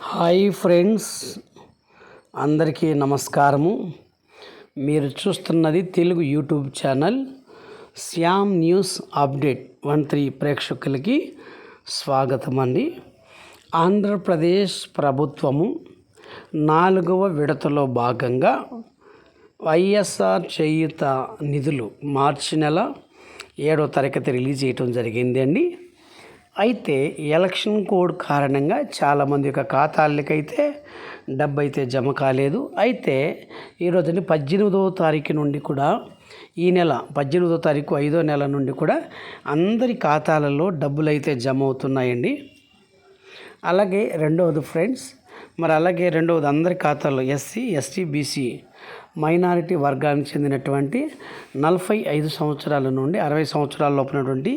Hi friends అందరికీ నమస్కారము. మీరు చూస్తున్నది Telugu YouTube channel Shyam news update one three ప్రేక్షకులకి స్వాగతం అండి ఆంధ్రప్రదేశ్ ప్రభుత్వము నాలుగవ విడతలో భాగంగా వైఎస్ఆర్ చేయుత నిధులు మార్చి నెల ఏడో తరగతి రిలీజ్ చేయటం జరిగింది అండి అయితే ఎలక్షన్ కోడ్ కారణంగా చాలామంది యొక్క ఖాతాలకైతే డబ్బు అయితే జమ కాలేదు. అయితే ఈరోజు పద్దెనిమిదవ తారీఖు నుండి కూడా ఈ నెల పద్దెనిమిదో తారీఖు ఐదో నెల నుండి కూడా అందరి ఖాతాలలో డబ్బులు అయితే జమ అవుతున్నాయండి అలాగే రెండవది ఫ్రెండ్స్ మరి అలాగే రెండవది అందరి ఖాతాల్లో ఎస్సీ ఎస్టీ బీసీ మైనారిటీ వర్గానికి చెందినటువంటి నలభై ఐదు సంవత్సరాల నుండి అరవై సంవత్సరాల లోపునటువంటి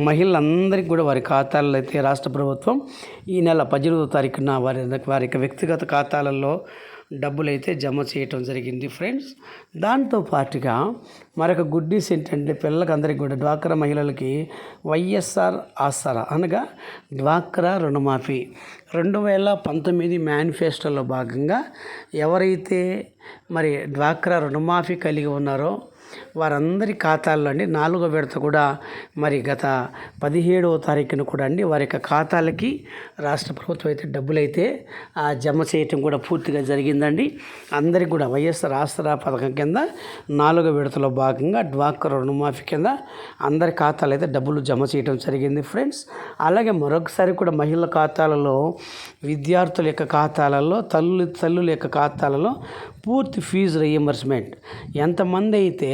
మహిళలందరికీ కూడా వారి ఖాతాల్లో అయితే రాష్ట్ర ప్రభుత్వం ఈ నెల పద్దెనిమిదో తారీఖున వారి వారి యొక్క వ్యక్తిగత ఖాతాలలో డబ్బులైతే జమ చేయటం జరిగింది ఫ్రెండ్స్. దాంతో పాటుగా మరొక గుడ్ న్యూస్ ఏంటంటే పిల్లలకి అందరికీ కూడా డ్వాక్రా మహిళలకి వైఎస్ఆర్ ఆసరా అనగా డ్వాక్రా రుణమాఫీ. రెండు వేల పంతొమ్మిది మేనిఫెస్టోలో భాగంగా ఎవరైతే మరి డ్వాక్రా రుణమాఫీ కలిగి ఉన్నారో వారందరి ఖాతాల్లో అండి నాలుగో విడత కూడా మరి గత పదిహేడవ తారీఖున కూడా అండి వారి యొక్క ఖాతాలకి రాష్ట్ర ప్రభుత్వం అయితే డబ్బులు అయితే జమ చేయటం కూడా పూర్తిగా జరిగిందండి. అందరికి కూడా వైఎస్ఆర్ రాష్ట్ర పథకం కింద నాలుగో విడతలో భాగంగా డ్వాక్రా రుణమాఫీ కింద అందరి ఖాతాలు అయితే డబ్బులు జమ చేయడం జరిగింది ఫ్రెండ్స్. అలాగే మరొకసారి కూడా మహిళల ఖాతాలలో విద్యార్థుల యొక్క ఖాతాలలో తల్లు తల్లుల యొక్క ఖాతాలలో పూర్తి ఫీజు రియంబర్స్మెంట్ ఎంతమంది అయితే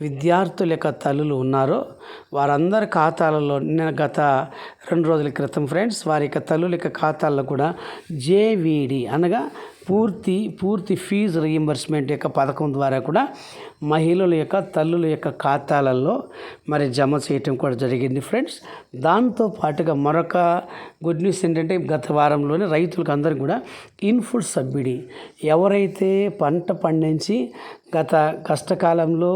విద్యార్థుల యొక్క తల్లులు ఉన్నారో వారందరి ఖాతాలలో నేను గత రెండు రోజుల క్రితం ఫ్రెండ్స్ వారి యొక్క తల్లుల యొక్క ఖాతాల్లో కూడా జేవిడి అనగా పూర్తి పూర్తి ఫీజు రీయింబర్స్మెంట్ యొక్క పథకం ద్వారా కూడా మహిళల యొక్క తల్లుల యొక్క ఖాతాలలో మరి జమ చేయటం కూడా జరిగింది ఫ్రెండ్స్ దాంతో పాటుగా మరొక గుడ్ న్యూస్ ఏంటంటే గత వారంలోనే రైతులకు అందరూ కూడా ఇన్ఫుడ్ సబ్సిడీ ఎవరైతే పంట పండించి గత కష్టకాలంలో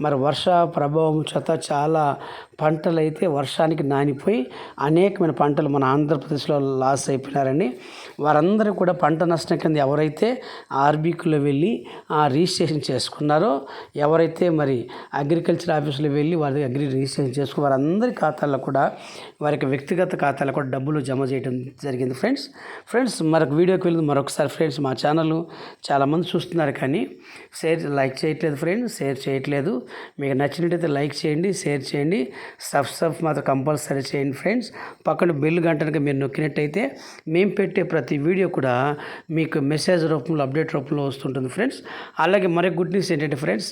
మరి వర్ష ప్రభావం చేత చాలా పంటలు అయితే వర్షానికి నానిపోయి అనేకమైన పంటలు మన ఆంధ్రప్రదేశ్లో లాస్ అయిపోయినారండి వారందరూ కూడా పంట నష్టం కింద ఎవరైతే ఆర్బీకులో వెళ్ళి రిజిస్ట్రేషన్ చేసుకున్నారో ఎవరైతే మరి అగ్రికల్చర్ ఆఫీసులో వెళ్ళి వారి అగ్రి రిజిస్ట్రేషన్ చేసుకుని వారందరి ఖాతాల్లో కూడా వారికి వ్యక్తిగత ఖాతాల్లో కూడా డబ్బులు జమ చేయడం జరిగింది ఫ్రెండ్స్. ఫ్రెండ్స్ మరొక వీడియోకి వెళ్ళింది మరొకసారి ఫ్రెండ్స్ మా ఛానల్ చాలామంది చూస్తున్నారు కానీ షేర్ లైక్ చేయట్లేదు ఫ్రెండ్స్ షేర్ చేయట్లేదు. మీకు నచ్చినట్టయితే లైక్ చేయండి షేర్ చేయండి. సబ్స్క్రైబ్ మాత్రం కంపల్సరీ చేయండి ఫ్రెండ్స్. పక్కన బెల్ గంటనక మీరు నొక్కినట్టయితే మేము పెట్టే ప్రతి వీడియో కూడా మీకు మెసేజ్ రూపంలో అప్డేట్ రూపంలో వస్తుంటుంది ఫ్రెండ్స్. అలాగే మరొక గుడ్ న్యూస్ ఏంటంటే ఫ్రెండ్స్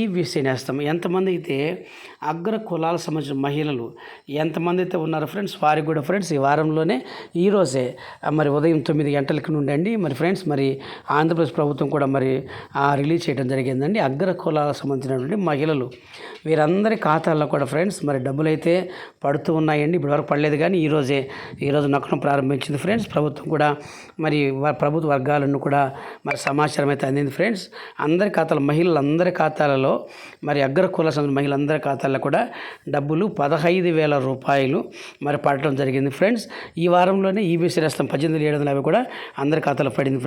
ఈ విషయం వేస్తాం ఎంతమంది అయితే అగ్ర కులాల సంబంధించిన మహిళలు ఎంతమంది అయితే ఉన్నారో ఫ్రెండ్స్ వారికి కూడా ఫ్రెండ్స్ ఈ వారంలోనే ఈరోజే మరి ఉదయం తొమ్మిది గంటలకి నుండి అండి. మరి ఫ్రెండ్స్ మరి ఆంధ్రప్రదేశ్ ప్రభుత్వం కూడా మరి రిలీజ్ చేయడం జరిగిందండి. అగ్ర కులాలకు సంబంధించినటువంటి మహిళలు వీరందరి ఖాతాల్లో కూడా ఫ్రెండ్స్ మరి మరి డబ్బులు అయితే పడుతూ ఉన్నాయండి ఇప్పటివరకు పడలేదు కానీ ఈరోజే ఈరోజు నొక్కడం ప్రారంభించింది ఫ్రెండ్స్. ప్రభుత్వం కూడా మరి ప్రభుత్వ వర్గాలను కూడా మరి సమాచారం అయితే అందింది ఫ్రెండ్స్. అందరి ఖాతాలు మహిళలందరి ఖాతాలలో మరి అగ్ర కుల మహిళలందరి ఖాతాల్లో కూడా డబ్బులు పదహైదు వేల రూపాయలు మరి పడటం జరిగింది ఫ్రెండ్స్. ఈ వారంలోనే ఈబీసీ రాష్ట్రం పద్దెనిమిది ఏడు వందల యాభై కూడా అందరి ఖాతాలో పడింది ఫ్రెండ్స్.